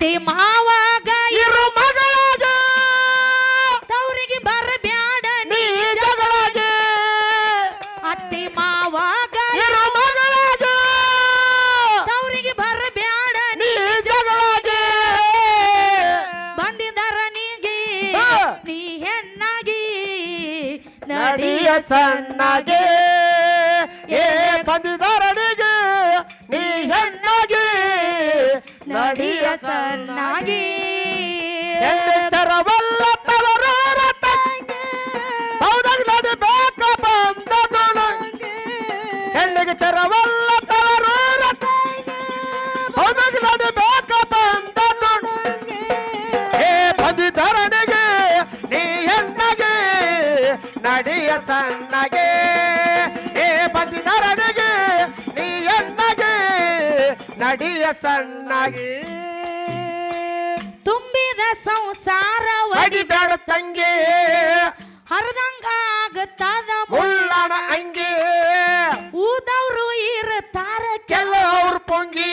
ಅತ್ತೆ ಮಾವಾಗ ಇರು ಮಗಳಾಗ. ತವರಿಗೆ ಬರಬ್ಯಾಡ ನೀ ಜಗಳಾಗ. ಅತ್ತೆ ಮಾವಾಗ ಇರು ಮಗಳಾಗ. ತವರಿಗೆ ಬರಬ್ಯಾಡ ನೀ ಜಗಳಾಗ. ಬಂದಿದರ ನೀಗೆ. ನೀ ಹೆಣ್ಣಾಗಿ ನಡಿಯ ಸಣ್ಣಗೆ. ಏ ಬಂದಿದರನಿಗೆ ನಡಿಯ ಸಣ್ಣಗೆ ತೆರವಲ್ಲ ತವರೂರ ತಂಗಿ ಹೌದಾಗ ನಡಿಬೇಕ ಬಂದದು ನಂಗೆ ಹೆಣ್ಣಿಗೆ ತೆರವಲ್ಲ ತವರೂರ ತಂಗಿ ಹೌದಾಗ ನಡಿಬೇಕ ಬಂದದು ನಂಗೆ ಏ ಬಂದಿದ್ದರನಿಗೆ ನೀ ಹೆಣ್ಣಗೆ ನಡಿಯ ಸಣ್ಣಗೆ ನಡಿಯ ಸಣ್ಣಗೆ. ತುಂಬಿದ ಸಂಸಾರ ಅಡಿಬೇಡ ತಂಗಿ. ಹರದಂಗ ಆಗತ್ತದ ಮುಳ್ಳಣ ಅಂಗಿ. ಊದವ್ರು ಇರುತ್ತಾರ ಕೆಲವ್ರ ಪೊಂಗಿ.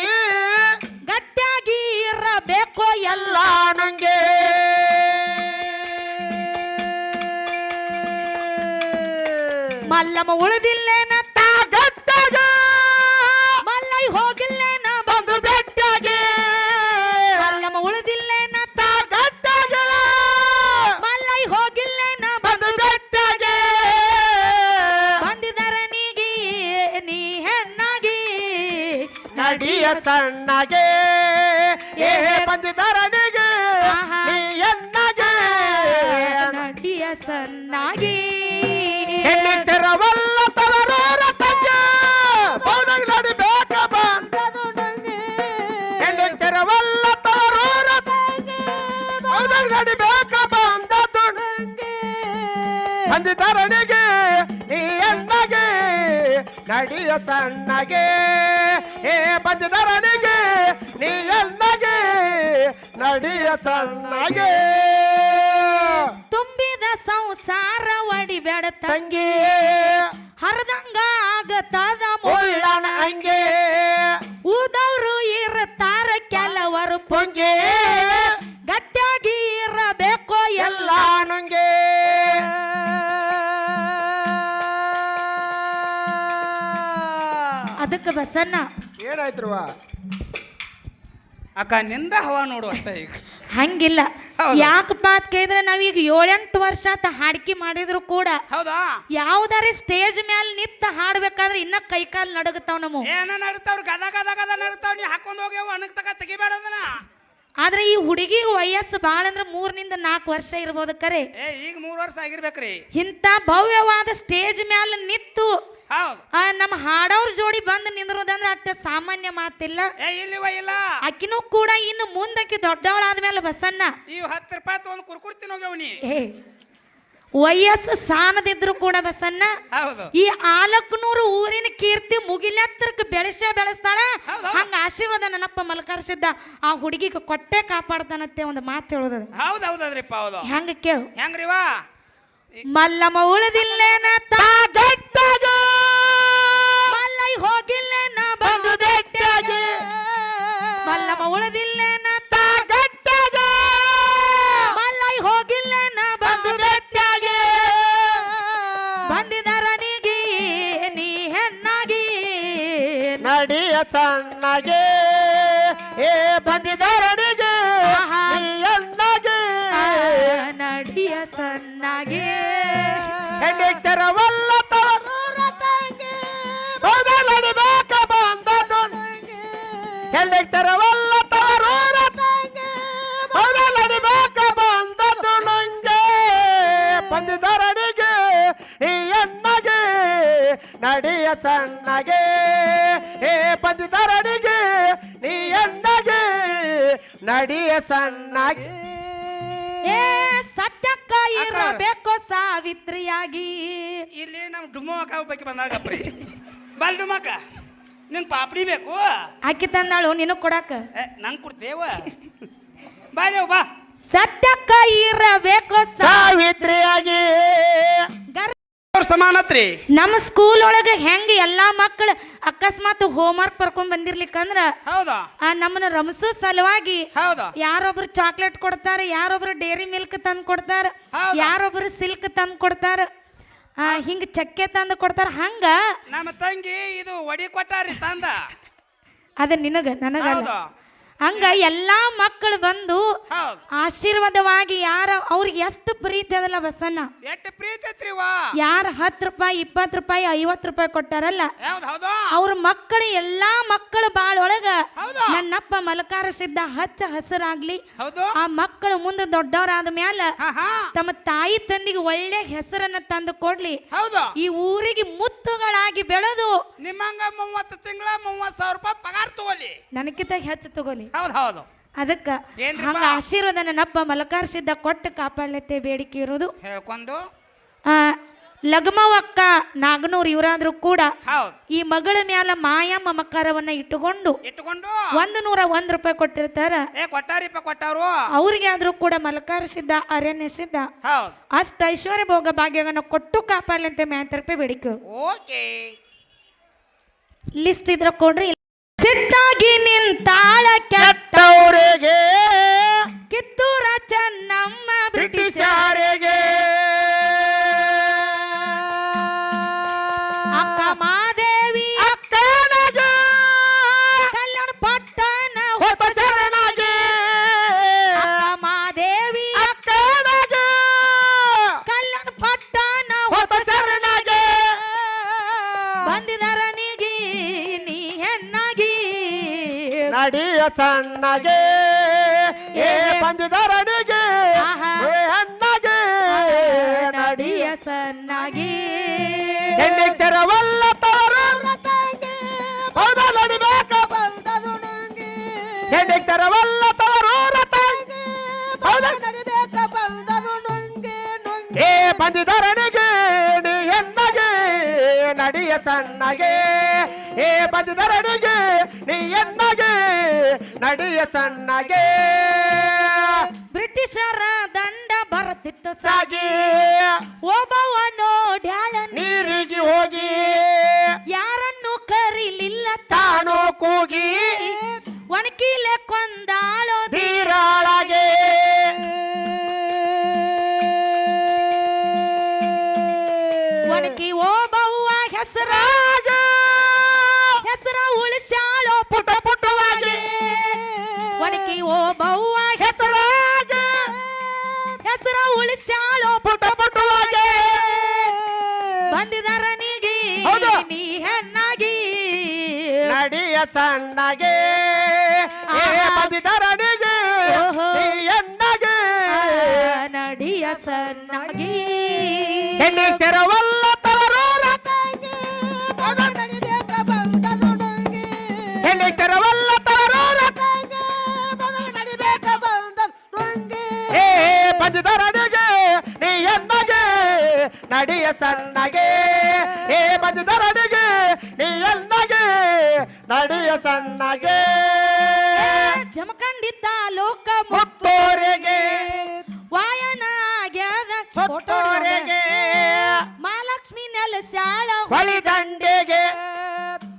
ಗಟ್ಟಿಯಾಗಿ ಇರಬೇಕು ಎಲ್ಲ ನಂಗೆ ಮಲ್ಲಮ್ಮ ಉಳಿದಿಲ್ಲೇನ ಸಣ್ಣಗೆ ಏ ಬಂದಿದ್ದರನಿಗೆ ಆಹಾ. ನೀ ಎನ್ನಗೆ ನಡಿಯ ಸನ್ನಾಗಿ ಎಲ್ಲಿ ತೆರವಲ್ಲ ತವರೂರ ತಂಗ ಬೌದಾಗ ನಡಿಬೇಕ ಬಂದದು ನಂಗೆ ಎಲ್ಲಿ ತೆರವಲ್ಲ ತವರೂರ ತಂಗ ಬೌದಾಗ ನಡಿಬೇಕ ಬಂದದು ನಂಗೆ ಬಂದಿದ್ದರನಿಗೆ ನೀ ಎನ್ನಗೆ ನಡಿಯ ಸಣ್ಣಗೆ ಏ ಬಂದಿದ್ದರನಿಗೆ ನೀ ಎಲ್ಲಗೆ ನಡಿಯ ಸಣ್ಣಗೆ ತುಂಬಿದ ಸಂಸಾರ ಒಡಿಬೇಡ ತಂಗಿ. ಹರಿದಂಗ ಆಗತ್ತದ ಮುಳ್ಳನ ಅಂಗೆ. ಅದಕ್ಕೆ ಬಸನ್ನ ಏನಾಯ್ತು ಅಕ್ಕ ನಿಂದ ಹವಾ ನೋಡು ಅಷ್ಟ ಈಗ. ಹಂಗಿಲ್ಲ. ಹೌದು. ಯಾಕಪ್ಪ ಅಂತ ಕೇಳಿದ್ರೆ ನಾವೀಗ ಏಳೆಂಟು ವರ್ಷ ಆತ ಹಾಡ್ಕಿ ಮಾಡಿದ್ರು ಕೂಡ ಹೌದಾ? ಯಾವ್ದಾರ ಸ್ಟೇಜ್ ಮ್ಯಾಲ ನಿತ್ತ ಹಾಡ್ಬೇಕಾದ್ರೆ ಇನ್ನ ಕೈಕಾಲ್ ನಡಗತಾವ್ ನಮ್ಮ ಏನ ನಡತಾವ್ ಗದ ಗದ ಗದ ನಡ್ತಾವ್ ನೀ ಹಾಕೊಂಡ್ ಹೋಗ್ಯಾವ ಅಣಕ್ ತಗ ತೆಗಿಬೇಡ ಅದನ್ನ. ಆದ್ರೆ ಈ ಹುಡುಗಿ ವಯಸ್ಸು ಭಾಳ ಅಂದ್ರೆ ಮೂರನಿಂದ ನಾಲ್ಕು ವರ್ಷ ಇರ್ಬೋದು ಕರೆ. ಏ ಈಗ ಮೂರು ವರ್ಷ ಆಗಿರ್ಬೇಕ್ರಿ. ಇಂಥ ಭವ್ಯವಾದ ಸ್ಟೇಜ್ ಮ್ಯಾಲ ನಿತ್ತು ಹೌದ್. ಆ, ನಮ್ಮ ಹಾಡೋರ್ ಜೋಡಿ ಬಂದು ನಿಂದ್ರೋದಂದ್ರೆ ಅಷ್ಟ ಸಾಮಾನ್ಯ ಮಾತಿಲ್ಲ. ಏ ಇಲ್ಲಿವ ಇಲ್ಲ. ಆಕಿನೂ ಕೂಡ ಇನ್ನು ಮುಂದಕ್ಕೆ ದೊಡ್ಡವಳಾದ್ಮೇಲೆ ಬಸನ್ನ ಈ ಹತ್ತು ರೂಪಾಯಿ ತಗೊಂಡ್ ಕುರ್ಕುರಿ ತಿನ್ನೋಗ್ಯಾವ ನೀ. ಏ ವಯಸ್ಸು ಸಾನದಿದ್ರು ಕೂಡ ಬಸನ್ನ ಹೌದು. ಈ ಆಲಕ್ನೂರು ಊರಿನ ಕೀರ್ತಿ ಮುಗಿಲೆತ್ತರಕ್ಕೆ ಬೆಳೆಸೇ ಬೆಳೆಸ್ತಾಳ. ಹಂಗ ಆಶೀರ್ವಾದ ನನ್ನಪ್ಪ ಮಲ್ಕರ್ಸಿದ್ದ ಆ ಹುಡುಗಿಗೆ ಕೊಟ್ಟೆ ಕಾಪಾಡ್ತಾನತ್ತೆ ಒಂದು ಮಾತು ಹೇಳೋದ ಹೌದು ಹೌದದ್ರಿಪ್ಪ ಹೌದು. ಹೆಂಗ ಕೇಳು. ಹೆಂಗ್ರಿವಾ? ಮಲ್ಲಮ್ಮ ಉಳಿದಿಲ್ಲೇನ ಗಟ್ಟಾಗ. ಮಲ್ಲೈ ಹೋಗಿಲ್ಲೇನ ಬಂದು ಬೆಟ್ಟಾಗಿ ಮಲ್ಲಮ್ಮ ಉಳಿದಿಲ್ಲೇನ ಸಣ್ಣಗೆ ಏ ಎನ್ನಗೆ ಆ, ನಡಿಯ ಸಣ್ಣಾಗಿ. ಹೆಣ್ಣಿಟ್ಟರವಲ್ಲ ತವರೂರ ತಂಗಿ ಬಂದದು ನಂಗೆ ಸಣ್ಣಗೆ ಏ ಬಂದಿದ್ದರನಿಗೆ ನೀ ಎನ್ನಗೆ ನಡಿಯ ಸಣ್ಣಗೆ. ಏ ಸತ್ಯಕ್ಕ ಇರಬೇಕು ಸಾವಿತ್ರಿಯಾಗಿ. ಇಲ್ಲಿ ನಮ್ಮ ಡುಮ್ಮಕ್ಕ ಬಗ್ಗೆ ಬಂದಾಳಪ್ಪ ಬಲ್ ಡುಮ್ಮಕ್ಕ ನಿಂಗೆ ಪಾಪಡಿ ಬೇಕು? ಆಕಿ ತಂದಾಳು ನಿನಗ್ ಕೊಡಾಕ. ನಂಗೆ ಕೊಡ್ತೇವ ಬಾ ನೀವು ಬಾ. ಸತ್ಯಕ್ಕ ಇರಬೇಕು ಸಾವಿತ್ರಿಯಾಗಿ. ಸಮಾನತ್ರಿ? ನಮ್ಮ ಸ್ಕೂಲ್ ಒಳಗೆ ಹೆಂಗೆ ಎಲ್ಲಾ ಮಕ್ಕಳು ಅಕಸ್ಮಾತ್ ಹೋಮ್ವರ್ಕ್ ಬರ್ಕೊಂಡ್ ಬಂದಿರ್ಲಿಕ್ಕಂದ್ರ ಹೌದಾ? ಆ ನಮ್ಮನ್ನ ರಮಸು ಸಲುವಾಗಿ ಹೌದಾ? ಯಾರೊಬ್ರು ಚಾಕ್ಲೇಟ್ ಕೊಡ್ತಾರ ಯಾರೊಬ್ರು ಡೇರಿ ಮಿಲ್ಕ್ ತಂದು ಕೊಡ್ತಾರ ಹೌದಾ? ಯಾರೊಬ್ರು ಸಿಲ್ಕ್ ತಂದು ಕೊಡ್ತಾರ ಆ, ಹಿಂಗ್ ಚಕ್ಕೆ ತಂದು ಕೊಡ್ತಾರ ಹಂಗ ನಮ್ಮ ತಂಗಿ ಇದು ಒಡಿ ಕೊಟ್ಟಾರಿ ತಂದ. ಅದ ನಿನಗ ನನಗಲ್ಲ. ಹೌದಾ? ಹಂಗ ಎಲ್ಲಾ ಮಕ್ಕಳು ಬಂದು ಆಶೀರ್ವಾದವಾಗಿ ಯಾರ ಅವ್ರಿಗೆ ಎಷ್ಟು ಪ್ರೀತಿ ಅದಲ್ಲ ಬಸನ್ನ ಎಷ್ಟು ಪ್ರೀತಿ ಯಾರ ಹತ್ತು ರೂಪಾಯಿ ಇಪ್ಪತ್ತು ರೂಪಾಯಿ ಐವತ್ತು ರೂಪಾಯಿ ಕೊಟ್ಟಾರಲ್ಲ. ಅವ್ರ ಮಕ್ಕಳು ಎಲ್ಲಾ ಮಕ್ಕಳು ಬಾಳೊಳಗ ಒಳಗ ನನ್ನಪ್ಪ ಮಲಕಾರ ಸಿದ್ಧ ಹಚ್ಚ ಹಸರಾಗ್ಲಿ ಆ ಮಕ್ಕಳು ಮುಂದೆ ದೊಡ್ಡವರಾದ ಮ್ಯಾಲ ತಮ್ಮ ತಾಯಿ ತಂದಿಗೆ ಒಳ್ಳೆ ಹೆಸರನ್ನ ತಂದು ಕೊಡ್ಲಿ. ಈ ಊರಿಗೆ ಮುತ್ತುಗಳಾಗಿ ಬೆಳೆದು ನಿಮ್ಮಂಗ ಮೂವತ್ತು ತಿಂಗಳ ಮೂವತ್ತು ಸಾವಿರ ರೂಪಾಯಿ ಪಗಾರ ತಗೋಲಿ ನನಗಿಂತ ಹೆಚ್ಚು ತಗೋಲಿ ಹೌದು ಹೌದು. ಅದಕ್ಕ ಏನ್ರಿಪ್ಪ? ಹಂಗ ಆಶೀರ್ವಾದ ನಪ್ಪ ಮಲಕಾರ್ಸಿದ್ದ ಕೊಟ್ಟು ಕಾಪಾಡ್ಲತ್ತೆ ಬೇಡಿಕೆ ಇರೋದು. ಹೇಳ್ಕೊಂಡು ಆ, ಲಗಮವಕ್ಕ ನಾಗನೂರ್ ಇವರಾದ್ರೂ ಕೂಡ ಈ ಮಗಳ ಮ್ಯಾಲ ಮಾಯಾ ಮಮಕಾರವನ್ನ ಇಟ್ಟುಕೊಂಡು ಇಟ್ಟುಕೊಂಡು? ಒಂದ್ ನೂರ ಒಂದ್ ರೂಪಾಯಿ ಕೊಟ್ಟಿರ್ತಾರ. ಕೊಟ್ಟಾರು ಅವ್ರಿಗೆ ಆದ್ರೂ ಕೂಡ ಮಲಕಾರ ಸಿದ್ಧ ಅರಣ್ಯ ಸಿದ್ಧ ಅಷ್ಟ ಐಶ್ವರ್ಯ ಭೋಗ ಭಾಗ್ಯವನ್ನು ಕೊಟ್ಟು ಕಾಪಾಡ್ಲಂತೆ ಅಂತ ರೂಪಾಯಿ ಬೇಡಿಕೆ ಓಕೆ. ಲಿಸ್ಟ್ ಇದ್ರ ಕೊಡ್ರಿ. ಸಿಟ್ಟಾಗಿ ನಿಂತಾಳ ತಾಳ ಕೆಟ್ಟವರಿಗೆ. ಸಣ್ಣಗೆ ಏ ಬಂದಿದರನಿಗೆ ಅಣ್ಣಗೆ ನಡಿಯ ಸಣ್ಣಗೆ. ಹೆಣ್ಣೆ ತೆರವಲ್ಲ ಹೆಣ್ಣೆ ತೆರವಲ್ಲ ತವರು ಏ ಬಂದಿದರನಿಗೆ ನೀ ನಡಿಯ ಸಣ್ಣಗೆ. ಏ ಬಂದಿದರನಿಗೆ ನೀ ಎನ್ನಗೆ ನಡೆಯ ಸಣ್ಣಗೆ. ಬ್ರಿಟಿಷರ ದಂಡ ಬರುತ್ತಿತ್ತು ಸಾಗಿ. ಒಬ್ಬವ ನೋಡ್ಯಾಳ ನೀರಿಗೆ ಹೋಗಿ. ಯಾರನ್ನು ಕರೀಲಿಲ್ಲ ತಾನು ಕೂಗಿ. ಒಣಕಿಲೆ ಕೊಂದಾಳೋ ಬಂದಿದರನಿಗೆ ಹೌದು. ನೀ ಹೆಣ್ಣಾಗಿ ನಡಿಯ ಸಣ್ಣಗೆ ಏ ಆಹಾ. ಬಂದಿದರನಿಗೆ ಓಹೋ. ನೀ ಎಣ್ಣಗೆ ಆ, ನಡಿಯ ಸಣ್ಣಾಗಿ ಹೆಣ್ಣಿ ತೆರವಲ್ಲ ತವರೂರ ಹೆಣ್ಣಿ ತೆರವಲ್ಲ ತವರೂರ ಏ ಬಂದಿದರನಿಗೆ ನೀ ಎಣ್ಣಗೆ ನಡಿಯ ಸಣ್ಣಗೆ ಏ ಬಂದಿದರನಿಗೆ ನೀ ಎಲ್ಲಗೆ ನಡಿಯ ಸಣ್ಣಗೆ. ಜಮಖಂಡಿದ್ದ ಲೋಕ ಮುತ್ತೋರೆಗೆ ವಾಯನ ಆಗ್ಯದ ಸೊತ್ತೋರೆಗೆ ಮಹಾಲಕ್ಷ್ಮಿ ನೆಲ ಶಾಳ ಹೊಳಿದಂಡೆಗೆ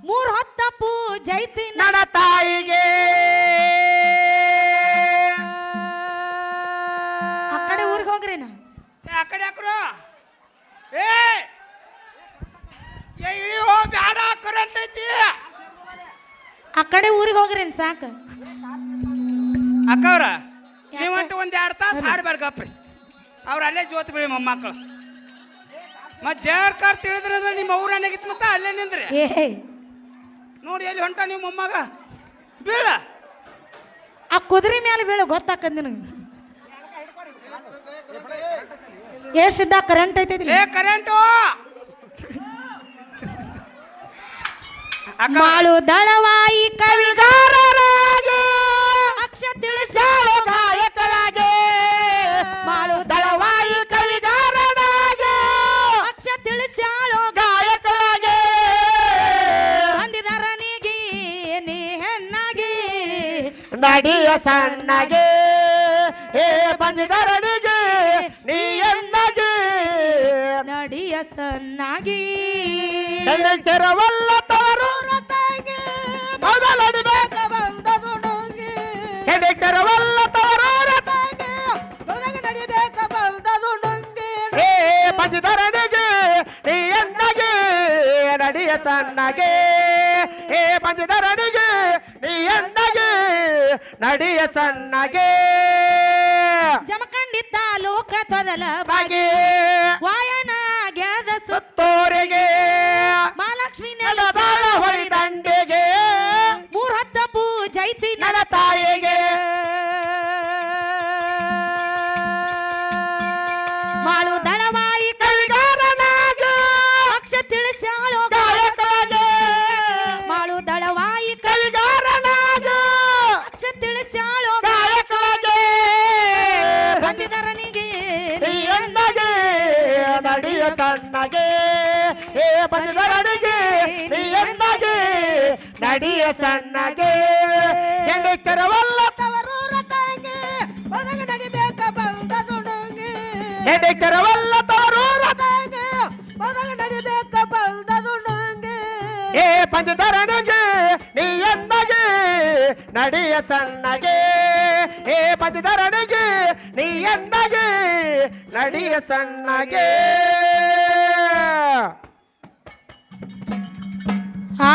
ಮೂರ್ ಹೊತ್ತ ಪೂಜೈತಿ ನನ್ನ ತಾಯಿಗೆ. ಐತಿ ಆ ಕಡೆ ಊರಿಗೆ ಹೋಗ್ರಿ ಸಾಕ? ಅಕ್ಕವ್ರ ನೀವಂಟು ಒಂದ್ ಎರಡು ತಾಸು ಹಾಡ್ಬೇಡ ಗಪ್ರಿ ಅವ್ರ ಅಲ್ಲೇ ಜೋತ್ ಬಿಳಿ ಮೊಮ್ಮಕ್ಕಳು ಮತ್ ಜೇರ್ಕಾರ್ ತಿಳಿದ್ರೆ ಅಂದ್ರೆ ನಿಮ್ಮ ಅವ್ರ ಏನಾಗಿತ್ತು ಮತ್ತ ಅಲ್ಲೇ ನಿಂದ್ರಿ. ಏ. ನೋಡಿ ಎಲ್ಲಿ ಹೊಂಟ ನಿಮ್ಮ ಮೊಮ್ಮಗ? ಬೀಳ. ಆ ಕುದುರೆ ಮೇಲೆ ಬೀಳು ಗೊತ್ತಾಕದ್ ನಿನಗೆ. ಎಷ್ಟಿದ್ದ ಕರೆಂಟ್ ಐತೈತಿ ಏ ಕರೆಂಟು ಮಾಳು ದಳವಾಯಿ ಕವಿಗಾರರಾಗಿ ಅಕ್ಷ ತಿಳಿಸಾಳು ಗಾಯಕರಾಗಿ. ಮಾಳು ದಳವಾಯಿ ಕವಿಗಾರರಾಗಿ ಅಕ್ಷ ತಿಳಿಸಾಳು ಗಾಯಕರಾಗಿ. ಬಂದಿದರನಿಗೆ ನೀ ಹೆಣ್ಣಾಗಿ ನಡಿಯ ಸಣ್ಣಗೆ. ಏ ಬಂದಿದರನಿಗೆ ನೀ ಹೆಣ್ಣಾಗಿ. ನಡಿಯ ಸಣ್ಣಾಗಿ. ತೆರವಲ್ಲ ನಡಿಯ ಸಣ್ಣಗೆ ಏ ಪಂಚಧರಣಿಗೆ ನೀ ಎಂದಗೆ ನಡಿಯ ಸಣ್ಣಗೆ ಜಮಕಂಡಿದ್ದ ಲೋಕ ತೊದಲ ಬಾಗಿ ವಾಯನ ಆಗ್ಯದ ಸುತ್ತ ಸುತ್ತೋರಿಗೆ. ಮಹಾಲಕ್ಷ್ಮಿ ನೆಲ ಹೊಳಿದಂಡೆಗೆ ಮೂರ್ ಹತ್ತ ಪೂಜೈತಿ ನನ್ನ ತಾಯಿಗೆ. ಮಾಳು ದಳವಾಯಿ ಕವಿಗಾರನಾಗ. ಪಕ್ಷ ತಿಳಿಸಾಳು ಮಾಳು ದಳವಾಯಿ ಕವಿಗಾರನಾಗ. ಪಕ್ಷ ತಿಳಿಸಾಳು ಬಂದಿದರನಿಗೆ ನಡಿಯ ಸಣ್ಣಗೆ. ಎಂದಗೆ ನಡಿಯ ಸಣ್ಣಗೆ ಎಣ್ಣೆ ಕೆರವಲ್ಲ ತವರೂರ ತಾಯಿಗೆ ಒದಗ ನಡಿಬೇಕ ಬಂದದು ನುಂಗಿ ಎಣ್ಣೆ ಕೆರವಲ್ಲ ತವರೂರ ತಾಯಿಗೆ ಒದಗ ನಡಿಬೇಕ ಬಂದದು ನುಂಗಿ ಏ ಪಂಚಧರಣಿಗೆ ನೀ ಎಂದಗೆ ನಡಿಯ ಸಣ್ಣಗೆ ಏ ಪಂಚಧರಣಿಗೆ ನೀ ಎಂದಗೆ ನಡಿಯ ಸಣ್ಣಗೆ ಆ